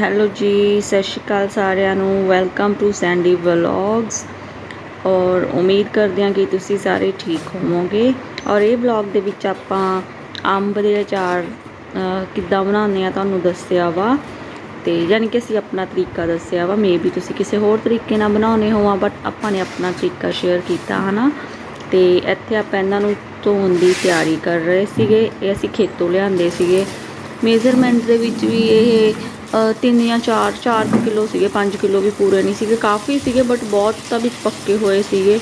Hello ਜੀ, ਸਤਿ ਸ਼੍ਰੀ ਅਕਾਲ ਸਾਰਿਆਂ ਨੂੰ। ਵੈਲਕਮ ਟੂ ਸੈਂਡੀ ਵਲੌਗਸ ਔਰ ਉਮੀਦ ਕਰਦੇ ਹਾਂ ਕਿ ਤੁਸੀਂ ਸਾਰੇ ਠੀਕ ਹੋਵੋਗੇ। ਔਰ ਇਹ ਵਲੌਗ ਦੇ ਵਿੱਚ ਆਪਾਂ ਅੰਬ ਦੇ ਅਚਾਰ ਕਿੱਦਾਂ ਬਣਾਉਂਦੇ ਆ ਤੁਹਾਨੂੰ ਦੱਸਿਆ ਵਾ। ਤੇ ਯਾਨੀ ਕਿ ਅਸੀਂ ਆਪਣਾ ਤਰੀਕਾ ਦੱਸਿਆ ਵਾ। ਮੇ ਵੀ ਤੁਸੀਂ ਕਿਸੇ ਹੋਰ ਤਰੀਕੇ ਨਾਲ ਬਣਾਉਣੇ ਹੋਵਾਂ ਬਟ ਆਪਾਂ ਨੇ ਆਪਣਾ ਤਰੀਕਾ ਸ਼ੇਅਰ ਕੀਤਾ, ਹਨਾ। ਤੇ ਇੱਥੇ ਆਪਾਂ ਇਹਨਾਂ ਨੂੰ ਧੋਣ ਦੀ ਤਿਆਰੀ ਕਰ ਰਹੇ ਸੀਗੇ। ਇਹ ਅਸੀਂ ਖੇਤੋਂ ਲਿਆਂਦੇ ਸੀਗੇ। ਮੇਜ਼ਰਮੈਂਟ ਦੇ ਵਿੱਚ ਵੀ ਇਹ ਤਿੰਨ ਜਾਂ ਚਾਰ ਚਾਰ ਕੁ ਕਿਲੋ ਸੀਗੇ 5 ਕਿਲੋ ਵੀ ਪੂਰੇ ਨਹੀਂ ਸੀਗੇ। ਕਾਫੀ ਸੀਗੇ ਬਟ ਬਹੁਤ ਤਾਂ ਵਿੱਚ ਪੱਕੇ ਹੋਏ ਸੀਗੇ।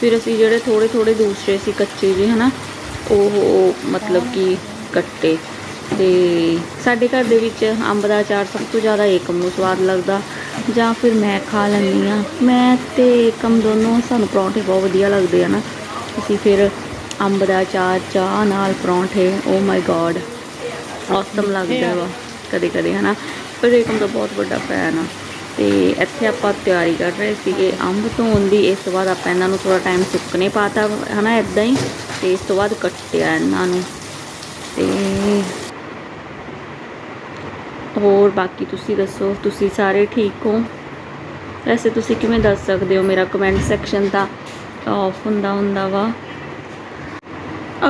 ਫਿਰ ਅਸੀਂ ਜਿਹੜੇ ਥੋੜੇ ਥੋੜੇ ਦੂਸਰੇ ਸੀ, ਕੱਚੇ ਜਿਹੇ, ਹਨਾ, ਉਹ ਮਤਲਬ ਕਿ ਕੱਟੇ। ਤੇ ਸਾਡੇ ਘਰ ਦੇ ਵਿੱਚ ਅੰਬ ਦਾ ਅਚਾਰ ਸਭ ਤੋਂ ਜ਼ਿਆਦਾ ਏਕਮ ਨੂੰ ਸਵਾਦ ਲੱਗਦਾ। ਜਾਂ ਫਿਰ ਮੈਂ ਖਾ ਲੈਂਦੀ ਆ ਮੈਂ ਤੇ ਏਕਮ ਦੋਨੋਂ ਸਾਨੂੰ ਪਰੌਂਠੇ ਬਹੁਤ ਵਧੀਆ ਲੱਗਦੇ ਆ ਨਾ। ਅਸੀਂ ਫਿਰ ਅੰਬ ਦਾ ਅਚਾਰ, ਚਾਹ ਨਾਲ ਪਰੌਂਠੇ ਓ ਮਾਈ ਗॉड ਔਸਮ ਲੱਗਦਾ ਵਾ। ਕਦੇ ਕਦੇ ਹਨਾ। ਪਰ ਦਾ ਬਹੁਤ ਵੱਡਾ ਫੈਨ ਆ। ਤੇ ਇੱਥੇ ਆਪਾਂ ਤਿਆਰੀ ਕਰ ਰਹੇ ਸੀਗੇ ਅੰਬ ਧੋਣ ਦੀ। ਇਸ ਤੋਂ ਬਾਅਦ ਆਪਾਂ ਇਹਨਾਂ ਨੂੰ ਥੋੜਾ ਟਾਈਮ ਸੁੱਕਣੇ ਪਾਤਾ, ਹਨਾ ਇਦਾਂ ਹੀ। ਤੇ ਇਸ ਤੋਂ ਬਾਅਦ ਕੱਟਿਆ ਇਹਨਾਂ ਨੂੰ। ਤੇ ਹੋਰ ਬਾਕੀ ਤੁਸੀਂ ਦੱਸੋ, ਤੁਸੀਂ ਸਾਰੇ ਠੀਕ ਹੋ? ਵੈਸੇ ਤੁਸੀਂ ਕਿਵੇਂ ਦੱਸ ਸਕਦੇ ਹੋ? ਮੇਰਾ ਕਮੈਂਟ ਸੈਕਸ਼ਨ ਤਾਂ ਆਫ ਹੁੰਦਾ ਹੁੰਦਾ ਵਾ।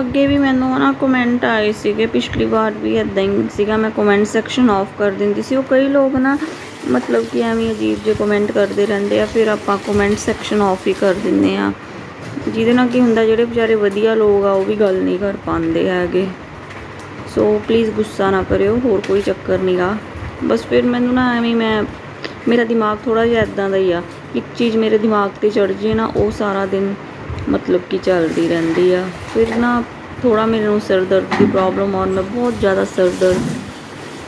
ਅੱਗੇ ਵੀ ਮੈਨੂੰ ਨਾ ਕਮੈਂਟ ਆਏ ਸੀਗੇ, ਪਿਛਲੀ ਵਾਰ ਵੀ ਇਦਾਂ ਹੀ ਸੀਗਾ, ਮੈਂ ਕਮੈਂਟ ਸੈਕਸ਼ਨ ਆਫ ਕਰ ਦਿੰਦੀ ਸੀ। ਉਹ ਕਈ ਲੋਕ ਨਾ ਮਤਲਬ ਕਿ ਐਵੇਂ ਅਜੀਬ ਜਿਹੇ ਕਮੈਂਟ ਕਰਦੇ ਰਹਿੰਦੇ ਆ, ਫਿਰ ਆਪਾਂ ਕਮੈਂਟ ਸੈਕਸ਼ਨ ਆਫ ਹੀ ਕਰ ਦਿੰਦੇ ਆ। ਜਿਹਦੇ ਨਾਲ ਕੀ ਹੁੰਦਾ, ਜਿਹੜੇ ਵਿਚਾਰੇ ਵਧੀਆ ਲੋਕ ਆ, ਉਹ ਵੀ ਗੱਲ ਨਹੀਂ ਕਰ ਪਾਉਂਦੇ ਹੈਗੇ। ਸੋ ਪਲੀਜ਼ ਗੁੱਸਾ ਨਾ ਕਰਿਓ, ਹੋਰ ਕੋਈ ਚੱਕਰ ਨਹੀਂਗਾ ਬਸ ਫਿਰ ਮੈਨੂੰ ਨਾ ਐਵੇਂ ਮੈਂ, ਮੇਰਾ ਦਿਮਾਗ ਥੋੜਾ ਜਿਹਾ ਇਦਾਂ ਦਾ ਹੀ ਆ। ਇੱਕ ਚੀਜ਼ ਮੇਰੇ ਦਿਮਾਗ ਤੇ ਚੜ ਜੇ ਨਾ, ਉਹ ਸਾਰਾ ਦਿਨ ਮਤਲਬ ਕਿ ਚੱਲਦੀ ਰਹਿੰਦੀ ਆ। ਫਿਰ ਨਾ ਥੋੜਾ ਮੈਨੂੰ ਸਿਰ ਦਰਦ ਦੀ ਪ੍ਰੋਬਲਮ ਔਰ ਮੈਂ ਬਹੁਤ ਜ਼ਿਆਦਾ ਸਿਰ ਦਰਦ,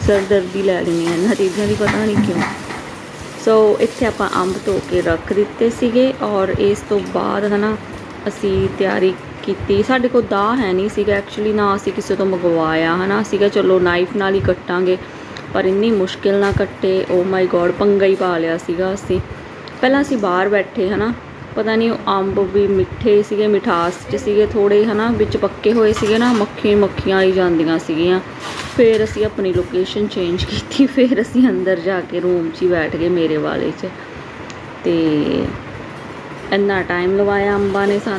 ਸਿਰ ਦਰਦੀ ਲੈ ਲੈਂਦੀ ਹਾਂ ਇਹਨਾਂ ਚੀਜ਼ਾਂ ਦੀ, ਪਤਾ ਨਹੀਂ ਕਿਉਂ। ਸੋ ਇੱਥੇ ਆਪਾਂ ਅੰਬ ਧੋ ਕੇ ਰੱਖ ਦਿੱਤੇ ਸੀਗੇ ਔਰ ਇਸ ਤੋਂ ਬਾਅਦ ਹਨਾ ਅਸੀਂ ਤਿਆਰੀ ਕੀਤੀ। ਸਾਡੇ ਕੋਲ ਦਾ ਹੈ ਨਹੀਂ ਸੀਗਾ ਐਕਚੁਅਲੀ ਨਾ ਅਸੀਂ ਕਿਸੇ ਤੋਂ ਮੰਗਵਾਇਆ ਹਨਾ। ਸੀਗਾ, ਚਲੋ ਨਾਈਫ ਨਾਲ ਹੀ ਕੱਟਾਂਗੇ, ਪਰ ਇੰਨੀ ਮੁਸ਼ਕਿਲ ਨਾਲ ਕੱਟੇ ਓ ਮਾਈ ਗੋਡ ਪੰਗਾ ਹੀ ਪਾ ਲਿਆ ਸੀਗਾ ਅਸੀਂ। ਪਹਿਲਾਂ ਅਸੀਂ ਬਾਹਰ ਬੈਠੇ ਹਨਾ ਪਤਾ ਨਹੀਂ ਉਹ ਅੰਬ ਵੀ ਮਿੱਠੇ ਸੀਗੇ, ਮਿਠਾਸ ਚ ਸੀਗੇ ਥੋੜੇ ਹਨਾ ਵਿੱਚ ਪੱਕੇ ਹੋਏ ਸੀਗੇ ਨਾ ਮੱਖੀ ਮੱਖੀਆਂ ਆਈ ਜਾਂਦੀਆਂ ਸੀਗੀਆਂ। ਫਿਰ ਅਸੀਂ ਆਪਣੀ ਲੋਕੇਸ਼ਨ ਚੇਂਜ ਕੀਤੀ, ਫਿਰ ਅਸੀਂ ਅੰਦਰ ਜਾ ਕੇ ਰੂਮ 'ਚ ਹੀ ਬੈਠ ਗਏ ਮੇਰੇ ਵਾਲੇ 'ਚ। ਤੇ ਇੰਨਾ ਟਾਈਮ ਲਵਾਇਆ ਅੰਬਾਂ ਨੇ ਸਾ,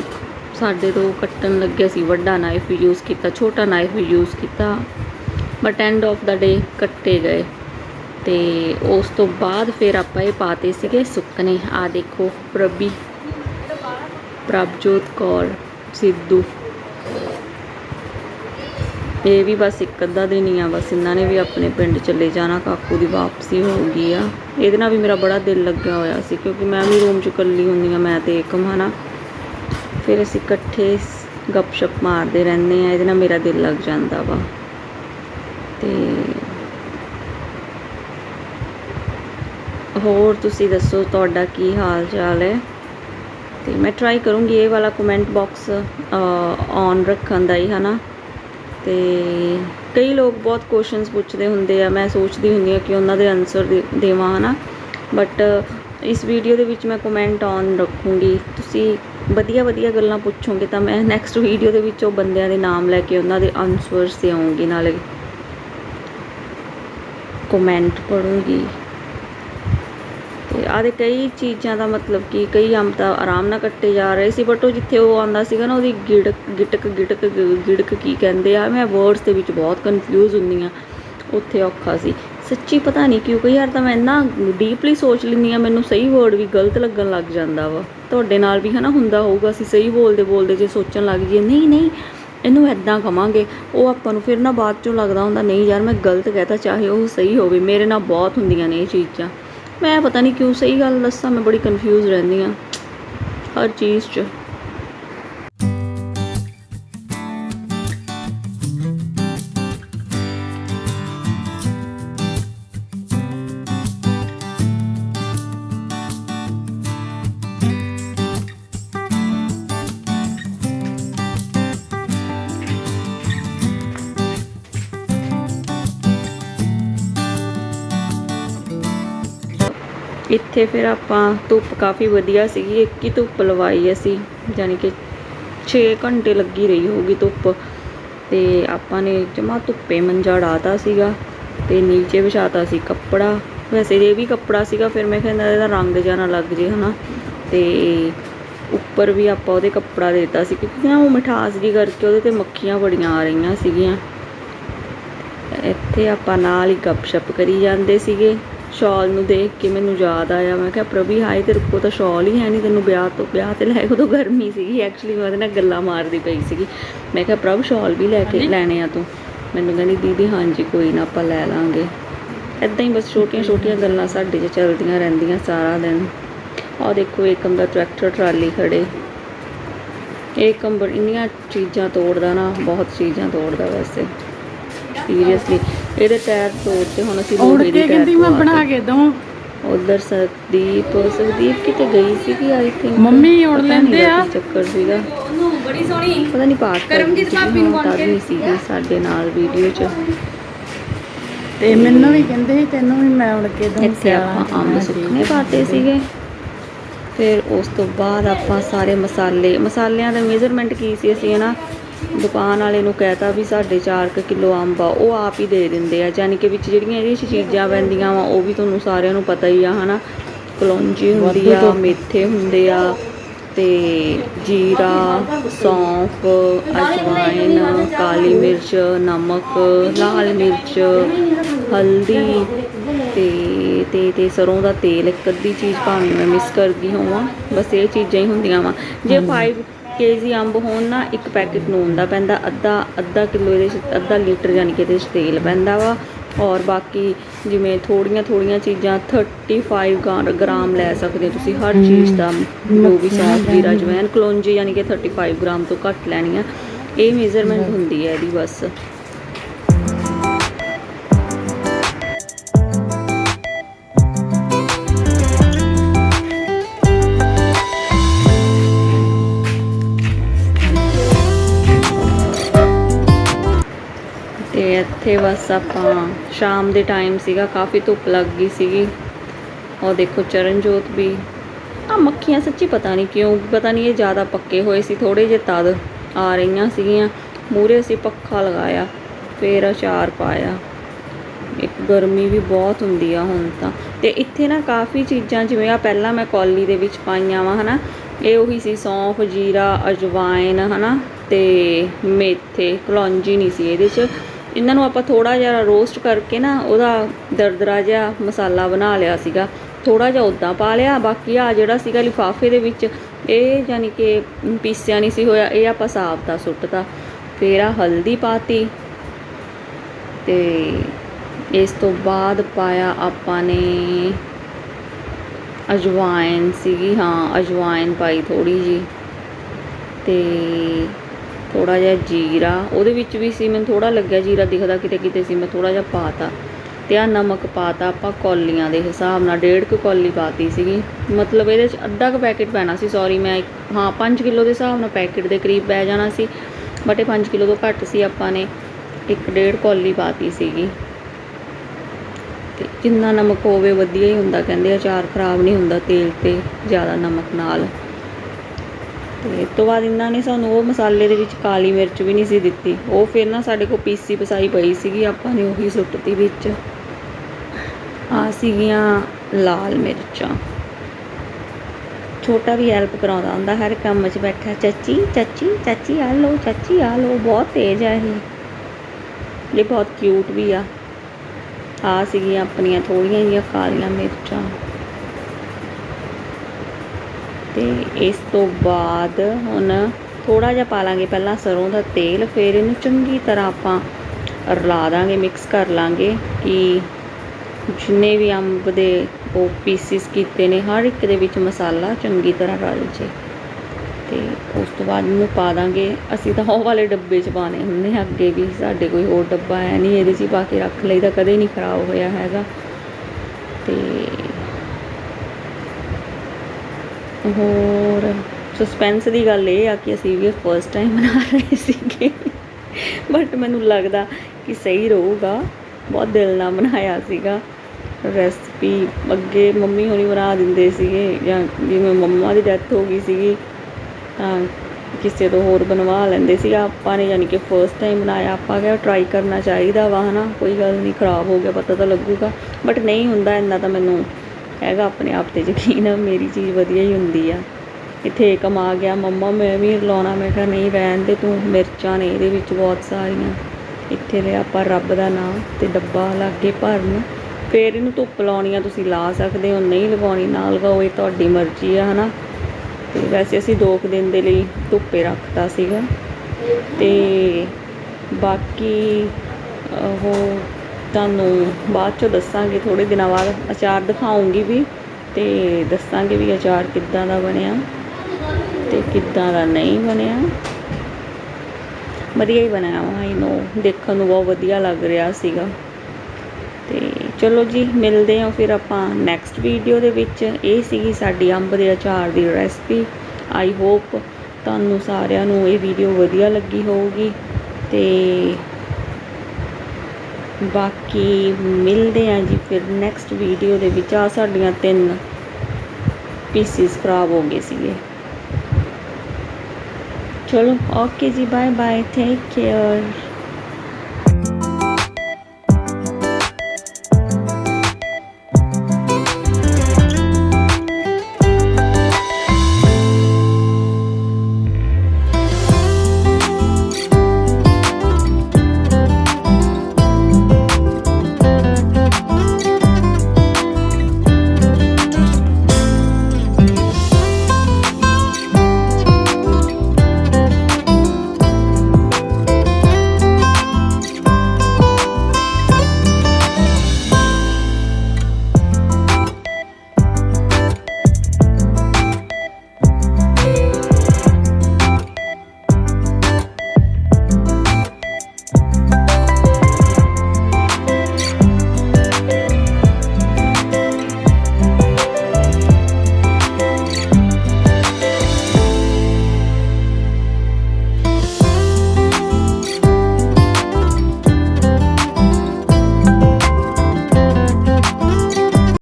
ਸਾਡੇ ਤੋਂ ਕੱਟਣ ਲੱਗੇ ਸੀ, ਵੱਡਾ ਨਾਈਫ ਵੀ ਯੂਜ਼ ਕੀਤਾ, ਛੋਟਾ ਨਾਈਫ ਵੀ ਯੂਜ਼ ਕੀਤਾ। But end of the day ਕੱਟੇ ਗਏ। ਤੇ ਉਸ ਤੋਂ ਬਾਅਦ ਫਿਰ ਆਪਾਂ ਇਹ ਪਾਤੇ ਸੀਗੇ ਸੁੱਕਣੇ। ਆ ਦੇਖੋ, ਰੱਬੀ। ਪ੍ਰਭਜੋਤ ਕੌਰ, ਸਿੱਧੂ। ਇਹ ਵੀ ਬਸ ਇੱਕ ਅੱਧਾ ਦਿਨ ਹੀ ਆ, ਬਸ ਇਹਨਾਂ ਨੇ ਵੀ ਆਪਣੇ ਪਿੰਡ ਚਲੇ ਜਾਣਾ, ਕਾਕੂ ਦੀ ਵਾਪਸੀ ਹੋ ਗਈ ਆ। ਇਹਦੇ ਨਾਲ ਵੀ ਮੇਰਾ ਬੜਾ ਦਿਲ ਲੱਗਿਆ ਹੋਇਆ ਸੀ, ਕਿਉਂਕਿ ਮੈਂ ਵੀ ਰੂਮ 'ਚ ਇਕੱਲੀ ਹੁੰਦੀ ਆ, ਮੈਂ ਤੇ ਏਕਮ, ਹਨਾ। ਫਿਰ ਅਸੀਂ ਇਕੱਠੇ ਗੱਪਸ਼ਪ ਮਾਰਦੇ ਰਹਿੰਦੇ ਆ, ਇਹਦੇ ਨਾਲ ਮੇਰਾ ਦਿਲ ਲੱਗ ਜਾਂਦਾ ਵਾ। ਤੇ ਹੋਰ ਤੁਸੀਂ ਦੱਸੋ, ਤੁਹਾਡਾ ਕੀ ਹਾਲ ਚਾਲ ਹੈ? ਤੇ ਮੈਂ ਟਰਾਈ ਕਰੂੰਗੀ ਇਹ ਵਾਲਾ ਕਮੈਂਟ ਬਾਕਸ ਔਨ ਰੱਖਣ ਦਾ ਹੀ, ਹਨਾ? ਤੇ ਕਈ ਲੋਕ ਬਹੁਤ ਕੁਐਸਚਨਸ ਪੁੱਛਦੇ ਹੁੰਦੇ ਆ, ਮੈਂ ਸੋਚਦੀ ਹੁੰਦੀ ਆ ਕਿ ਉਹਨਾਂ ਦੇ ਆਨਸਰ ਦੇਵਾਂ, ਹਨਾ? ਬਟ ਇਸ ਵੀਡੀਓ ਦੇ ਵਿੱਚ ਮੈਂ ਕਮੈਂਟ ਔਨ ਰੱਖੂੰਗੀ। ਤੁਸੀਂ ਵਧੀਆ ਵਧੀਆ ਗੱਲਾਂ ਪੁੱਛੋਗੇ ਤਾਂ ਮੈਂ ਨੈਕਸਟ ਵੀਡੀਓ ਦੇ ਵਿੱਚ ਉਹ ਬੰਦਿਆਂ ਦੇ ਨਾਮ ਲੈ ਕੇ ਉਹਨਾਂ ਦੇ ਆਨਸਰਸ ਦੇਵਾਂਗੀ ਨਾਲੇ ਕਮੈਂਟ ਪੜੂੰਗੀ ਤੇ ਆਹ ਕਈ ਚੀਜ਼ਾਂ ਦਾ ਮਤਲਬ ਕਿ ਕਈ ਅੰਬ ਤਾਂ ਆਰਾਮ ਨਾਲ ਕੱਟੇ ਜਾ ਰਹੇ ਸੀ ਬਟ ਉਹ ਜਿੱਥੇ ਉਹ ਆਉਂਦਾ ਸੀਗਾ ਨਾ ਉਹਦੀ ਗਿੜਕ ਗਿਟਕ ਗਿਟਕ ਗਿ- ਗਿੜਕ ਕੀ ਕਹਿੰਦੇ ਆ, ਮੈਂ ਵਰਡਸ ਦੇ ਵਿੱਚ ਬਹੁਤ ਕਨਫਿਊਜ਼ ਹੁੰਦੀ ਆ ਉੱਥੇ ਔਖਾ ਸੀ। ਸੱਚੀ ਪਤਾ ਨਹੀਂ ਕਿਉਂ, ਕਈ ਵਾਰ ਤਾਂ ਮੈਂ ਇੰਨਾ ਡੀਪਲੀ ਸੋਚ ਲੈਂਦੀ ਆ ਮੈਨੂੰ ਸਹੀ ਵਰਡ ਵੀ ਗਲਤ ਲੱਗਣ ਲੱਗ ਜਾਂਦਾ ਵਾ। ਤੁਹਾਡੇ ਨਾਲ ਵੀ ਹਨਾ ਹੁੰਦਾ ਹੋਊਗਾ, ਅਸੀਂ ਸਹੀ ਬੋਲਦੇ ਬੋਲਦੇ ਜੇ ਸੋਚਣ ਲੱਗ ਜਾਈਏ, ਨਹੀਂ ਨਹੀਂ, ਇਹਨੂੰ ਐਦਾਂ ਕਵਾਂਗੇ, ਉਹ ਆਪਾਂ ਨੂੰ ਫਿਰ ਨਾ ਬਾਅਦ ਚੋਂ ਲੱਗਦਾ ਹੁੰਦਾ, ਨਹੀਂ ਯਾਰ ਮੈਂ ਗਲਤ ਕਹਿਤਾ, ਚਾਹੇ ਉਹ ਸਹੀ ਹੋਵੇ, ਮੇਰੇ ਨਾਲ ਬਹੁਤ ਹੁੰਦੀਆਂ ਨੇ ਇਹ ਚੀਜ਼ਾਂ। ਮੈਂ ਪਤਾ ਨਹੀਂ ਕਿਉਂ ਸਹੀ ਗੱਲ ਦੱਸਾਂ, ਮੈਂ ਬੜੀ ਕਨਫਿਊਜ਼ ਰਹਿੰਦੀ ਆ ਹਰ ਚੀਜ਼ 'ਚ। ਇੱਥੇ ਫਿਰ ਆਪਾਂ ਧੁੱਪ ਕਾਫੀ ਵਧੀਆ ਸੀਗੀ, ਇੱਕ ਹੀ ਧੁੱਪ ਲਵਾਈ ਅਸੀਂ ਯਾਨੀ ਕਿ 6 ਘੰਟੇ ਲੱਗੀ ਰਹੀ ਹੋਊਗੀ ਧੁੱਪ। ਤੇ ਆਪਾਂ ਨੇ ਜਮਾ ਧੁੱਪੇ ਮੰਜਾ ਡਾਤਾ ਸੀਗਾ ਤੇ ਨੀਚੇ ਵਿਛਾਤਾ ਸੀ ਕੱਪੜਾ। ਵੈਸੇ ਇਹ ਵੀ ਕੱਪੜਾ ਸੀਗਾ, ਫਿਰ ਮੈਂ ਕਹਿੰਦਾ ਇਹਦਾ ਰੰਗ ਜਿਹਾ ਨਾ ਲੱਗ ਜੇ, ਹਨਾ। ਤੇ ਉੱਪਰ ਵੀ ਆਪਾਂ ਉਹਦੇ ਕੱਪੜਾ ਦੇ ਦਿੱਤਾ ਸੀ, ਕਿਉਂਕਿ ਨਾ ਉਹ ਮਿਠਾਸ ਦੀ ਕਰਕੇ ਉਹਦੇ ਤੇ ਮੱਖੀਆਂ ਬੜੀਆਂ ਆ ਰਹੀਆਂ ਸੀਗੀਆਂ। ਇੱਥੇ ਆਪਾਂ ਨਾਲ ਹੀ ਗੱਪਸ਼ਪ ਕਰੀ ਜਾਂਦੇ ਸੀਗੇ। ਸ਼ਾਲ ਨੂੰ ਦੇਖ ਕੇ ਮੈਨੂੰ ਯਾਦ ਆਇਆ। ਮੈਂ ਕਿਹਾ ਪ੍ਰਭੀ ਹਾਏ ਤੇਰੇ ਕੋਲ ਤਾਂ ਸ਼ਾਲ ਹੀ ਹੈ ਨਹੀਂ ਤੈਨੂੰ ਵਿਆਹ ਤੋਂ ਵਿਆਹ ਤੇ ਲੈ ਕੇ ਤੋਂ ਗਰਮੀ ਸੀਗੀ। ਐਕਚੁਅਲੀ ਮੈਂ ਉਹਦੇ ਨਾਲ ਗੱਲਾਂ ਮਾਰਦੀ ਪਈ ਸੀਗੀ। ਮੈਂ ਕਿਹਾ ਪ੍ਰਭ ਸ਼ਾਲ ਵੀ ਲੈ ਕੇ ਲੈਣੇ ਆ ਤੂੰ। ਮੈਨੂੰ ਕਹਿੰਦੀ ਦੀਦੀ ਹਾਂਜੀ ਕੋਈ ਨਾ ਆਪਾਂ ਲੈ ਲਾਂਗੇ। ਇਦਾਂ ਹੀ ਬਸ ਛੋਟੀਆਂ ਛੋਟੀਆਂ ਗੱਲਾਂ ਸਾਡੇ 'ਚ ਚੱਲਦੀਆਂ ਰਹਿੰਦੀਆਂ ਸਾਰਾ ਦਿਨ। ਆਹ ਦੇਖੋ ਏਕਮ ਦਾ ਟਰੈਕਟਰ ਟਰਾਲੀ ਖੜੇ ਏਕਮ ਬੜ ਇੰਨੀਆਂ ਚੀਜ਼ਾਂ ਤੋੜਦਾ ਨਾ ਬਹੁਤ ਚੀਜ਼ਾਂ ਤੋੜਦਾ ਵੈਸੇ। ਸੀਰੀਅਸਲੀ ਇਹਦੇ ਟਾਇਰ ਤੋੜਤੇ ਹੁਣ ਅਸੀਂ ਉੜ ਲੋਹੇ ਦੇ ਕੇ ਟਾਇਰ ਕਹਿੰਦੀ ਮੈਂ ਬਣਾ ਕੇ ਦਵਾਂ ਉਧਰ ਸਰਦੀਪ ਸਰਦੀਪ ਕਿਤੇ ਗਈ ਸੀਗੀ ਆਈ ਥਿੰਕ ਮੰਮੀ ਉੜ ਲੈਂਦੇ ਆ। ਚੱਕਰ ਸੀਗਾ। ਉਹਨੂੰ ਬੜੀ ਸੋਹਣੀ। ਪਤਾ ਨਹੀਂ ਪਾਠ ਕਰਮਜੀਤ ਭਾਬੀ ਨੂੰ ਤਦ ਕੇ ਸੀਗੀ ਸਾਡੇ ਨਾਲ ਵੀਡੀਓ 'ਚ। ਤੇ ਮੈਨੂੰ ਵੀ ਕਹਿੰਦੇ ਸੀ ਤੈਨੂੰ ਵੀ ਮੈਂ ਉੜ ਕੇ ਦਵਾਂ ਇੱਥੇ ਆਪਾਂ ਅੰਬ ਸੁੱਕਣੇ ਪਾਤੇ ਸੀਗੇ। ਫਿਰ ਉਸ ਤੋਂ ਬਾਅਦ ਆਪਾਂ ਸਾਰੇ ਮਸਾਲੇ ਮਸਾਲਿਆਂ ਦਾ ਮੇਜ਼ਰਮੈਂਟ ਕੀ ਸੀ ਅਸੀਂ ਨਾ ਦੁਕਾਨ ਵਾਲੇ ਨੂੰ ਕਹਿਤਾ ਵੀ ਸਾਡੇ 4 ਕਿਲੋ ਅੰਬ ਆ ਉਹ ਆਪ ਹੀ ਦੇ ਦਿੰਦੇ ਆ। ਯਾਨੀ ਕਿ ਵਿੱਚ ਜਿਹੜੀਆਂ ਇਹਦੇ 'ਚ ਚੀਜ਼ਾਂ ਪੈਂਦੀਆਂ ਵਾ ਉਹ ਵੀ ਤੁਹਾਨੂੰ ਸਾਰਿਆਂ ਨੂੰ ਪਤਾ ਹੀ ਆ ਹਨਾ? ਕਲੌਂਜੀ ਹੁੰਦੀ ਆ ਮੇਥੇ ਹੁੰਦੇ ਆ ਤੇ ਜੀਰਾ ਸੌਂਫ ਅਜਵਾਇਨ ਕਾਲੀ ਮਿਰਚ ਨਮਕ ਲਾਲ ਮਿਰਚ ਹਲਦੀ ਤੇ ਤੇ ਤੇ ਸਰੋਂ ਦਾ ਤੇਲ ਇੱਕ ਅੱਧੀ ਚੀਜ਼ ਭਾਵੇਂ ਮੈਂ ਮਿਸ ਕਰ ਗਈ ਹੋਵਾਂ ਬਸ ਇਹ ਚੀਜ਼ਾਂ ਹੀ ਹੁੰਦੀਆਂ ਵਾ। ਜੇ 5 ਕੇਜੀ ਅੰਬ ਹੋਣ ਨਾ ਇੱਕ ਪੈਕੇਟ ਨੂਨ ਦਾ ਪੈਂਦਾ ਅੱਧਾ ਅੱਧਾ ਕਿਲੋ ਇਹਦੇ 'ਚ ਅੱਧਾ ਲੀਟਰ ਯਾਨੀ ਕਿ ਇਹਦੇ 'ਚ ਤੇਲ ਪੈਂਦਾ ਵਾ। ਔਰ ਬਾਕੀ ਜਿਵੇਂ ਥੋੜੀਆਂ ਥੋੜੀਆਂ ਚੀਜ਼ਾਂ 35 ਗ੍ਰਾ- ਗ੍ਰਾਮ ਲੈ ਸਕਦੇ ਤੁਸੀਂ। ਹਰ ਚੀਜ਼ ਦਾ ਜੋ ਵੀ ਸੌਂਫ ਜੀਰਾ ਜਵੈਨ ਕਲੌਂਜੀ ਯਾਨੀ ਕਿ 35 ਗ੍ਰਾਮ ਤੋਂ ਘੱਟ ਲੈਣੀ ਆ। ਇਹ ਮੇਜ਼ਰਮੈਂਟ ਹੁੰਦੀ ਹੈ ਇਹਦੀ ਬਸ। ਇੱਥੇ ਬਸ ਆਪਾਂ। ਸ਼ਾਮ ਦੇ ਟਾਈਮ ਸੀਗਾ, ਕਾਫੀ ਧੁੱਪ ਲੱਗ ਗਈ ਸੀਗੀ। ਉਹ ਦੇਖੋ ਚਰਨਜੋਤ ਵੀ। ਆ ਮੱਖੀਆਂ ਸੱਚੀ ਪਤਾ ਨਹੀਂ ਕਿਉਂ, ਪਤਾ ਨਹੀਂ ਇਹ ਜ਼ਿਆਦਾ ਪੱਕੇ ਹੋਏ ਸੀ ਥੋੜੇ ਜਿਹੇ ਤਦ ਆ ਰਹੀਆਂ ਸੀਗੀਆਂ। ਮੂਰੇ ਅਸੀਂ ਪੱਖਾ ਲਗਾਇਆ, ਫੇਰ ਅਚਾਰ ਪਾਇਆ। ਇੱਕ ਗਰਮੀ ਵੀ ਬਹੁਤ ਹੁੰਦੀ ਆ ਹੁਣ ਤਾਂ। ਤੇ ਇੱਥੇ ਨਾ ਕਾਫੀ ਚੀਜ਼ਾਂ, ਜਿਵੇਂ ਆ ਪਹਿਲਾਂ ਮੈਂ ਕੌਲੀ ਦੇ ਵਿੱਚ ਪਾਈਆਂ ਵਾ, ਹਨਾ। ਇਹ ਉਹੀ ਸੀ, ਸੌਂਫ, ਜੀਰਾ ਅਜਵਾਇਨ ਹਨਾ। ਤੇ ਮੇਥੇ, ਕਲੌਂਜੀ ਨਹੀਂ ਸੀ ਇਹਦੇ 'ਚ। ਇਹਨਾਂ ਨੂੰ ਆਪਾਂ ਥੋੜਾ ਜਿਹਾ ਰੋਸਟ ਕਰਕੇ ਨਾ ਉਹਦਾ ਦਰਦਰਾ ਜਿਹਾ ਮਸਾਲਾ ਬਣਾ ਲਿਆ ਸੀਗਾ। ਥੋੜਾ ਜਿਹਾ ਉਦਾਂ ਪਾ ਲਿਆ, ਬਾਕੀ ਆ ਜਿਹੜਾ ਸੀਗਾ ਲਿਫਾਫੇ ਦੇ ਵਿੱਚ, ਇਹ ਯਾਨੀ ਕਿ ਪੀਸਿਆ ਨਹੀਂ ਸੀ ਹੋਇਆ, ਇਹ ਆਪਾਂ ਸਾਫ਼ ਦਾ ਸੁੱਟਤਾ। ਫਿਰ ਆ ਹਲਦੀ ਪਾਤੀ ਤੇ ਇਸ ਤੋਂ ਬਾਅਦ ਪਾਇਆ ਆਪਾਂ ਨੇ ਅਜਵਾਇਨ ਸੀਗੀ। ਹਾਂ ਅਜਵਾਇਨ ਪਾਈ ਥੋੜੀ ਜੀ ਤੇ ਥੋੜਾ ਜਿਹਾ ਜੀਰਾ, ਉਹਦੇ ਵਿੱਚ ਵੀ ਸੀ, ਮੈਨੂੰ ਥੋੜਾ ਲੱਗਿਆ ਜੀਰਾ, ਦਿਖਦਾ ਕਿਤੇ ਕਿਤੇ ਸੀ, ਮੈਂ ਥੋੜਾ ਜਿਹਾ ਪਾਤਾ। ਤੇ ਆ ਨਮਕ ਪਾਤਾ ਆਪਾਂ ਕੌਲੀਆਂ ਦੇ ਹਿਸਾਬ ਨਾਲ, ਡੇਢ ਕੁ ਕੌਲੀ ਪਾਤੀ ਸੀਗੀ। ਮਤਲਬ ਇਹਦੇ ਚ ਅੱਧਾ ਕੁ ਪੈਕੇਟ ਪੈਣਾ ਸੀ ਸੌਰੀ ਮੈਂ ਇੱਕ- ਹਾਂ 5 ਕਿਲੋ ਦੇ ਹਿਸਾਬ ਨਾਲ ਪੈਕੇਟ ਦੇ ਕਰੀਬ ਪੈ ਜਾਣਾ ਸੀ। ਬਟ ਇਹ 5 ਕਿਲੋ ਤੋਂ ਘੱਟ ਸੀ, ਆਪਾਂ ਨੇ ਇੱਕ ਡੇਢ ਕੌਲੀ ਪਾਤੀ ਸੀਗੀ। ਤੇ ਜਿੰਨਾ ਨਮਕ ਹੋਵੇ, ਵਧੀਆ ਹੀ ਹੁੰਦਾ, ਕਹਿੰਦੇ ਅਚਾਰ ਖਰਾਬ ਨਹੀਂ ਹੁੰਦਾ ਤੇਲ ਤੇ ਜ਼ਿਆਦਾ ਨਮਕ ਨਾਲ। ਤੇ ਇਸ ਤੋਂ ਬਾਅਦ ਇਹਨਾਂ ਨੇ ਸਾਨੂੰ ਉਹ ਮਸਾਲੇ ਦੇ ਵਿੱਚ ਕਾਲੀ ਮਿਰਚ ਵੀ ਨਹੀਂ ਸੀ ਦਿੱਤੀ। ਉਹ ਫਿਰ ਨਾ ਸਾਡੇ ਕੋਲ ਪੀਸੀ ਪਸਾਈ ਪਈ ਸੀਗੀ, ਆਪਾਂ ਨੇ ਉਹੀ ਸੁੱਟਤੀ ਵਿੱਚ। ਆ ਸੀਗੀਆਂ ਲਾਲ ਮਿਰਚਾਂ। ਛੋਟਾ ਵੀ ਹੈਲਪ ਕਰਾਉਂਦਾ ਹੁੰਦਾ, ਹਰ ਕੰਮ 'ਚ ਬੈਠਾ, ਚਾਚੀ ਚਾਚੀ ਚਾਚੀ, ਆ ਲਓ, ਚਾਚੀ, ਆ ਲਓ, ਬਹੁਤ ਤੇਜ਼ ਆ ਇਹ। ਇਹ ਬਹੁਤ ਕਿਊਟ ਵੀ ਆ। ਆ ਸੀਗੀਆਂ ਆਪਣੀਆਂ ਥੋੜੀਆਂ ਜਿਹੀਆਂ ਕਾਲੀਆਂ ਮਿਰਚਾਂ। ਤੇ ਇਸ ਤੋਂ ਬਾਅਦ ਹੁਣ ਥੋੜਾ ਜਿਹਾ ਪਾ ਲਾਂਗੇ ਪਹਿਲਾਂ ਸਰੋਂ ਦਾ ਤੇਲ, ਫਿਰ ਇਹਨੂੰ ਚੰਗੀ ਤਰ੍ਹਾਂ ਆਪਾਂ ਰਲਾ ਦਾਂਗੇ ਮਿਕਸ ਕਰ ਲਾਂਗੇ ਕਿ ਜਿੰਨੇ ਵੀ ਅੰਬ ਦੇ ਉਹ ਪੀਸਿਸ ਕੀਤੇ ਨੇ, ਹਰ ਇੱਕ ਦੇ ਵਿੱਚ ਮਸਾਲਾ ਚੰਗੀ ਤਰ੍ਹਾਂ ਰਲ ਜੇ। ਤੇ ਉਸ ਤੋਂ ਬਾਅਦ ਇਹਨੂੰ ਪਾ ਦਾਂਗੇ, ਅਸੀਂ ਤਾਂ ਉਹ ਵਾਲੇ ਡੱਬੇ 'ਚ ਪਾਣੇ ਹੁੰਦੇ ਆ, ਅੱਗੇ ਵੀ ਸਾਡੇ ਕੋਈ ਹੋਰ ਡੱਬਾ ਹੈ ਨਹੀਂ, ਇਹਦੇ 'ਚ ਹੀ ਪਾ ਕੇ ਰੱਖ ਲਈਦਾ, ਕਦੇ ਨਹੀਂ ਖਰਾਬ ਹੋਇਆ ਹੈਗਾ। ਤੇ ਹੋਰ ਸਸਪੈਂਸ ਦੀ ਗੱਲ ਇਹ ਆ ਕਿ ਅਸੀਂ ਵੀ ਫਸਟ ਟਾਈਮ ਬਣਾ ਰਹੇ ਸੀਗੇ। ਬਟ ਮੈਨੂੰ ਲੱਗਦਾ ਕਿ ਸਹੀ ਰਹੂਗਾ। ਬਹੁਤ ਦਿਲ ਨਾਲ ਬਣਾਇਆ ਸੀਗਾ। ਰੈਸਪੀ ਅੱਗੇ ਮੰਮੀ ਹੋਣੀ ਬਣਾ ਦਿੰਦੇ ਸੀਗੇ ਜਾਂ ਜਿਵੇਂ ਮੰਮਾ ਦੀ ਡੈਥ ਹੋ ਗਈ ਸੀਗੀ, ਤਾਂ ਕਿਸੇ ਤੋਂ ਹੋਰ ਬਣਵਾ ਲੈਂਦੇ ਸੀ ਆਪਾਂ ਨੇ ਯਾਨੀ ਕਿ ਫਰਸਟ ਟਾਈਮ ਬਣਾਇਆ ਆਪਾਂ ਕਿਹਾ ਟਰਾਈ ਕਰਨਾ ਚਾਹੀਦਾ ਵਾ, ਹਨਾ? ਕੋਈ ਗੱਲ ਨਹੀਂ, ਖਰਾਬ ਹੋ ਗਿਆ, ਪਤਾ ਤਾਂ ਲੱਗੂਗਾ। ਬਟ ਨਹੀਂ ਹੁੰਦਾ, ਇੰਨਾ ਤਾਂ ਮੈਨੂੰ ਹੈਗਾ ਆਪਣੇ ਆਪ ਤੇ ਯਕੀਨ ਆ, ਮੇਰੀ ਚੀਜ਼ ਵਧੀਆ ਹੀ ਹੁੰਦੀ ਆ। ਇੱਥੇ ਏਕਮ ਆ ਗਿਆ ਮੰਮਾ ਮੈਂ ਵੀ ਲਾਉਣਾ ਮੈਂ ਕਿਹਾ ਨਹੀਂ ਰਹਿਣ ਦੇ ਤੂੰ ਮਿਰਚਾਂ ਨੇ ਇਹਦੇ ਵਿੱਚ ਬਹੁਤ ਸਾਰੀਆਂ। ਇੱਥੇ ਲਿਆ ਆਪਾਂ ਰੱਬ ਦਾ ਨਾਮ ਤੇ ਡੱਬਾ ਲਾਗੇ ਭਰਨ। ਫੇਰ ਇਹਨੂੰ ਧੁੱਪ ਲਾਉਣੀ ਆ ਤੁਸੀਂ ਲਾ ਸਕਦੇ ਹੋ ਨਹੀਂ ਲਗਾਉਣੀ ਨਾ ਲਗਾਓ ਇਹ ਤੁਹਾਡੀ ਮਰਜ਼ੀ ਆ ਹਨਾ। ਤੇ ਵੈਸੇ ਅਸੀਂ ਦੋ ਕੁ ਦਿਨ ਦੇ ਲਈ ਧੁੱਪੇ ਰੱਖਤਾ ਸੀਗਾ। ਤੇ ਬਾਕੀ ਉਹ ਤੁਹਾਨੂੰ ਬਾਅਦ ਚੋਂ ਦੱਸਾਂਗੇ ਥੋੜੇ ਦਿਨਾਂ ਬਾਅਦ ਅਚਾਰ ਦਿਖਾਉਂਗੀ ਵੀ ਤੇ ਦੱਸਾਂਗੇ ਵੀ ਅਚਾਰ ਕਿੱਦਾਂ ਦਾ ਬਣਿਆ ਤੇ ਕਿੱਦਾਂ ਦਾ ਨਹੀਂ ਬਣਿਆ। ਵਧੀਆ ਹੀ ਬਣਾਇਆ ਵਾ ਆਈ ਨੋ, ਦੇਖਣ ਨੂੰ ਬਹੁਤ ਵਧੀਆ ਲੱਗ ਰਿਹਾ ਸੀਗਾ। ਤੇ ਚਲੋ ਜੀ, ਮਿਲਦੇ ਹਾਂ ਫਿਰ ਆਪਾਂ ਨੈਕਸਟ ਵੀਡੀਓ ਦੇ ਵਿੱਚ। ਇਹ ਸੀਗੀ ਸਾਡੀ ਅੰਬ ਦੇ ਅਚਾਰ ਦੀ ਰੈਸਪੀ ਆਈ ਹੋਪ ਤੁਹਾਨੂੰ ਸਾਰਿਆਂ ਨੂੰ ਇਹ ਵੀਡੀਓ ਵਧੀਆ ਲੱਗੀ ਹੋਊਗੀ। ਤੇ ਬਾਕੀ ਮਿਲਦੇ ਹਾਂ ਜੀ ਫਿਰ ਨੈਕਸਟ ਵੀਡੀਓ ਦੇ ਵਿੱਚ। ਆ ਸਾਡੀਆਂ ਤਿੰਨ ਪੀਸਿਸ ਖਰਾਬ ਹੋ ਗਏ ਸੀਗੇ। ਚਲੋ ਓਕੇ ਜੀ ਬਾਏ ਬਾਏ ਟੇਕ ਕੇਅਰ